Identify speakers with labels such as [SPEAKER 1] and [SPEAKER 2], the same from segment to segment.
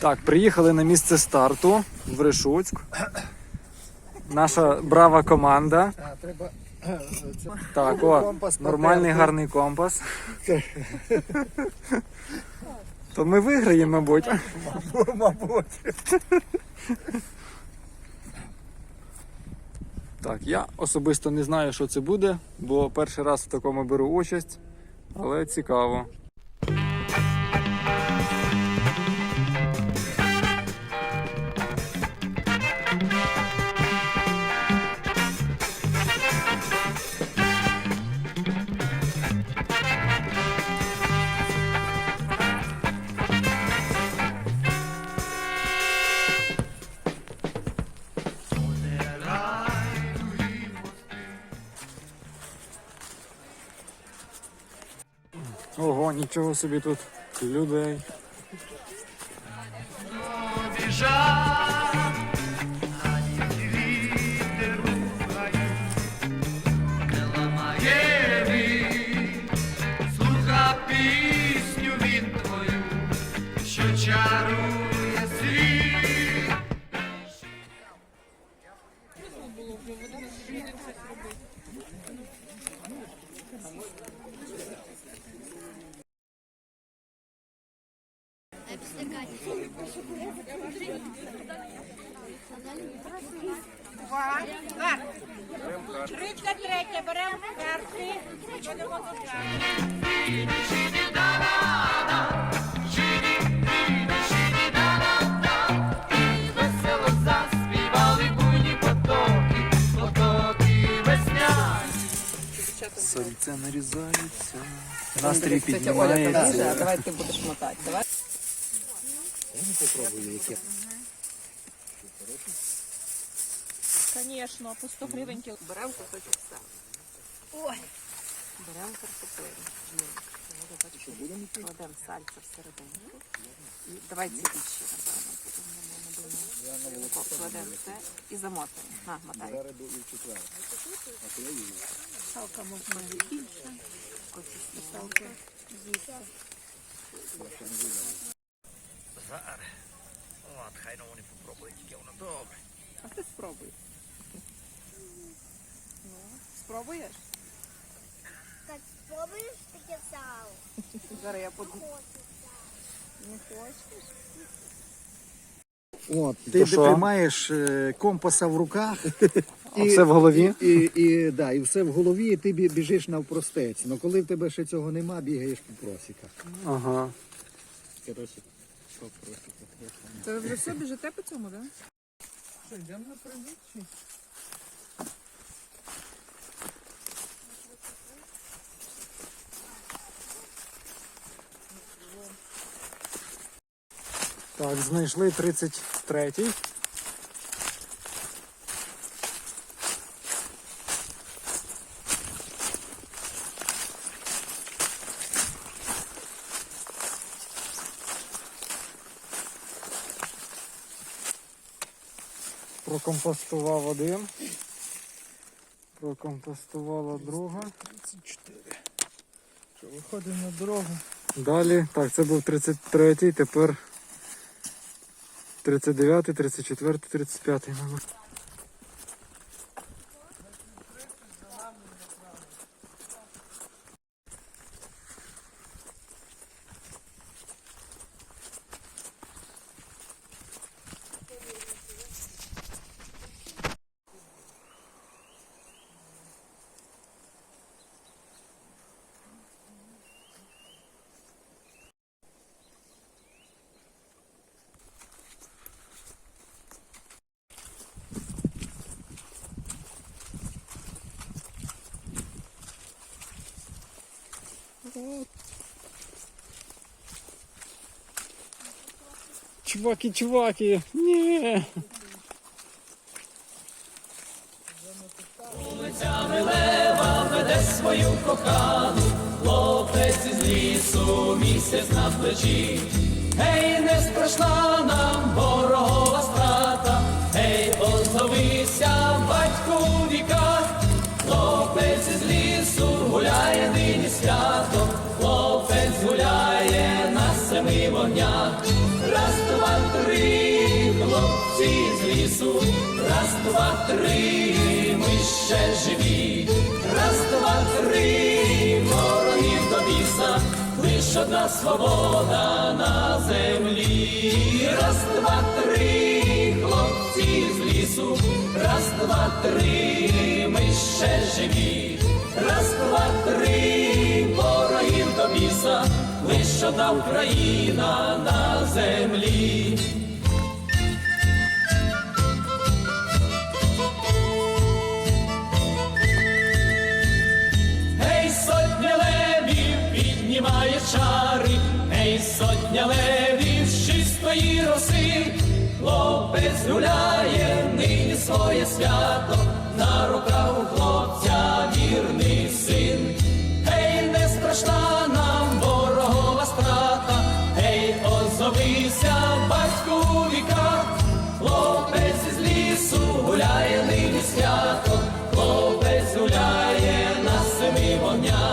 [SPEAKER 1] Так, приїхали на місце старту в Решуцьк. Наша брава команда.
[SPEAKER 2] А, треба
[SPEAKER 1] Так, о, нормальний гарний компас. То ми виграємо, мабуть.
[SPEAKER 2] мабуть.
[SPEAKER 1] Так, я особисто не знаю, що це буде, бо перший раз в такому беру участь, але цікаво. Ого, нічого собі тут людей.
[SPEAKER 3] Два. Так. 33 беремо карти. Будемо.
[SPEAKER 4] Весело заспівали буйні потоки, потоки весняні.
[SPEAKER 1] Сонце нарізається. Настрій
[SPEAKER 5] Оля,
[SPEAKER 1] піднімається.
[SPEAKER 5] покажи, а давай ти будеш мотати. Давай.
[SPEAKER 3] Звісно, по 100 гривень кіло.
[SPEAKER 5] Беремо кусочок сала. Ой. Беремо картоплину. Кладемо сальце всерединку. І давай ці більші, напевно. потім ми не будемо. Кладемо це і замотаємо. На, мотай. Салка можна і більше. Кочисні салки.
[SPEAKER 4] От, хай ну вони попробують, яке воно добре.
[SPEAKER 5] А ти спробуй. Ну, Спробуєш?
[SPEAKER 6] Так спробуєш таке сало?
[SPEAKER 5] Зараз я подумаю. Не хочеш?
[SPEAKER 2] От, ти
[SPEAKER 1] що?
[SPEAKER 2] тримаєш е, компаса в руках.
[SPEAKER 1] А все в голові?
[SPEAKER 2] І, і, і, да, і все в голові, і ти бі- біжиш навпростець. Ну коли в тебе ще цього нема, бігаєш по просіках.
[SPEAKER 1] Ага.
[SPEAKER 5] Це ви вже все біжите по цьому, так? Що, йдемо на прибіг? чи?
[SPEAKER 1] Так, знайшли 33-й. Прокомпостував один. Прокомпостувала друга.
[SPEAKER 2] 34. Що, виходимо на дорогу.
[SPEAKER 1] Далі, так, це був 33-й, тепер 39-й, 34-й, 35-й, мабуть. Чуваки, чуваки! Ні!
[SPEAKER 4] веде свою кохану, хлопець із лісу, місяць на плечі. Гей, не страшна нам ворогова зими вогня. Раз, два, три, хлопці з лісу, раз, два, три, ми ще живі, раз, два, три, ворогів до біса, лиш одна свобода на землі, раз, два, три, хлопці з лісу, раз, два, три, ми ще живі, раз, два, три, до біса, лиш одна Україна на землі. Гей, сотня левів піднімає чари, гей, сотня левів чистої роси, хлопець гуляє нині своє свято, на руках у хлопця вірний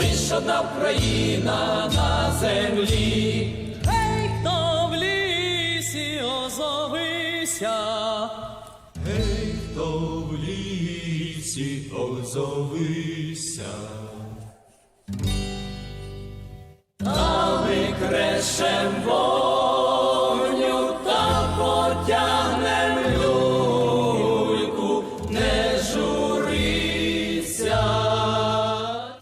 [SPEAKER 4] лиш одна Україна на землі. Гей, хто в лісі озовися, гей, хто в лісі озовися. Та ми крешемо.